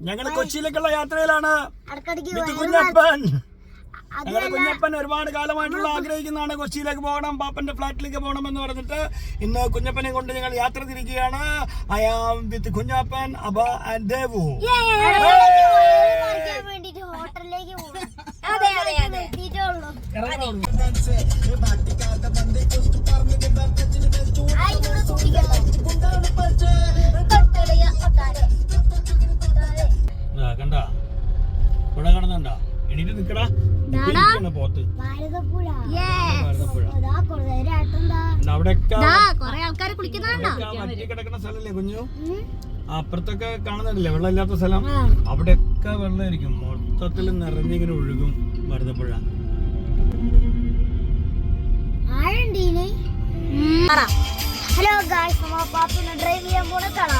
ഞങ്ങൾ കൊച്ചിയിലേക്കുള്ള യാത്രയിലാണ്. കുഞ്ഞപ്പൻ. അത് ഞങ്ങളുടെ കുഞ്ഞപ്പൻ ഒരുപാട് കാലമായിട്ടുള്ള ആഗ്രഹിക്കുന്നതാണ് കൊച്ചിയിലേക്ക് പോകണം പാപ്പന്റെ ഫ്ലാറ്റിലേക്ക് പോകണം എന്ന് പറഞ്ഞിട്ട് ഇന്ന് കുഞ്ഞപ്പനെ കൊണ്ട് ഞങ്ങൾ യാത്ര തിരിക്കുകയാണ്. ഐ ആം വിത്ത് കുഞ്ഞപ്പൻ അബ ആൻഡ് ദേവു. ഹോട്ടലിലേക്ക് കുളിക്കുന്നുണ്ടോ? നിക്കടാ കിടക്കുന്ന സ്ഥലല്ലേ കുഞ്ഞു? അപ്പുറത്തൊക്കെ കാണുന്നില്ലേ വെള്ളമില്ലാത്ത സ്ഥലം. അവിടെയൊക്കെ വെള്ളമായിരിക്കും. മൊത്തത്തിൽ നിറഞ്ഞിങ്ങനെ ഒഴുകും ഭാരതപ്പുഴ ഹലോ ഗായ്സ് നമ്മ പാപ്പിനെ ഡ്രൈവ് ചെയ്യാൻ പോണ കാണാം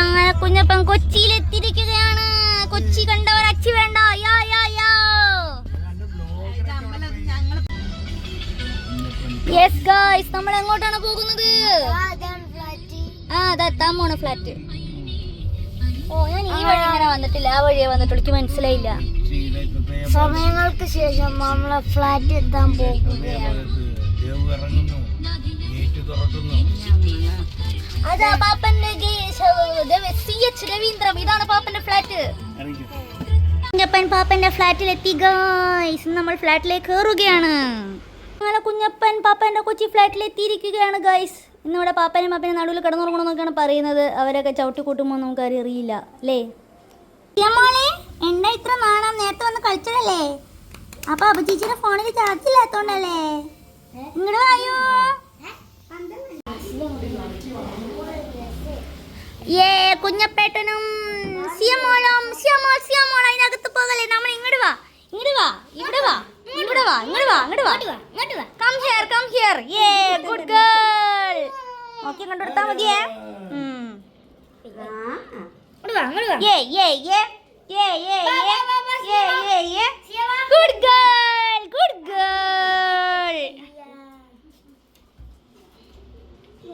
അങ്ങനെ കുഞ്ഞപ്പൻ കൊച്ചി കണ്ടവർ അച്ചി വേണ്ട. യെസ് ഗായ്സ് നമ്മൾ എങ്ങോട്ടാണ് പോകുന്നത് ആ അതെത്താൻ പോണ ഫ്ലാറ്റ് ഓ ഞാൻ ഈ വഴി ഇങ്ങനെ വന്നിട്ടില്ല. ആ വഴിയെ വന്നിട്ടുള്ളൂ. എനിക്ക് മനസ്സിലായില്ല. സമയങ്ങൾക്ക് ശേഷം നമ്മളെ ഫ്ലാറ്റ് എത്താൻ പോകുകയാണ് അതാ പാപ്പന്റെ സി എച്ച് രവീന്ദ്രം. ഇതാണ് പാപ്പന്റെ ഫ്ലാറ്റ്. കുഞ്ഞപ്പൻ പാപ്പന്റെ ഫ്ലാറ്റിൽ എത്തി ഗായ്സ് നമ്മൾ ഫ്ലാറ്റിലേക്ക് കയറുകയാണ് കുഞ്ഞപ്പൻ പാപ്പന്റെ കൊച്ചി ഫ്ലാറ്റിൽ എത്തിയിരിക്കുകയാണ് ഗൈസ് ഇന്നിവിടെ പാപ്പനും പാപ്പനും നടുവിൽ കിടന്നുറങ്ങണമെന്നൊക്കെയാണ് പറയുന്നത്. അവരൊക്കെ ചവിട്ടി കൂട്ടുമ്പോൾ നമുക്ക് അറിയില്ല അല്ലേ എന്താ ഇത്ര നാണം? നേരത്തെ വന്ന് കളിച്ചതല്ലേ? അപ്പൊ അഭിജിച്ചിന്റെ ഫോണിൽ ചാർജ് ഇല്ലാത്തോണ്ടല്ലേ? ഇങ്ങോട്ട് വായോ? ഏ കുഞ്ഞപ്പേട്ടനും സിയമോളും സിയമോൾ സിയമോൾ അതിനകത്ത് പോകല്ലേ? നമ്മൾ ഇങ്ങോട്ട് വാ ഇങ്ങോട്ട് വാ ഇവിടെ വാ ഇവിടെ വാ ഇങ്ങോട്ട് വാ ഇങ്ങോട്ട് വാ. Come here come here yeah good girl നോക്കി കണ്ടുകൊടുത്താ മതിയേ. ഏ ഏ ഏ ഏ ഏ ഏ ഏ ഏ ഗുഡ് ഗേൾ ഗുഡ് ഗേൾ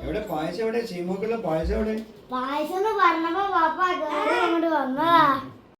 എവിടെ പായസം എവിടെ? ചീമോക്കുള്ള പായസം എവിടെ? പായസം എന്ന് പറഞ്ഞപ്പോ പാപ്പ അങ്ങോട്ട് വന്നതാ.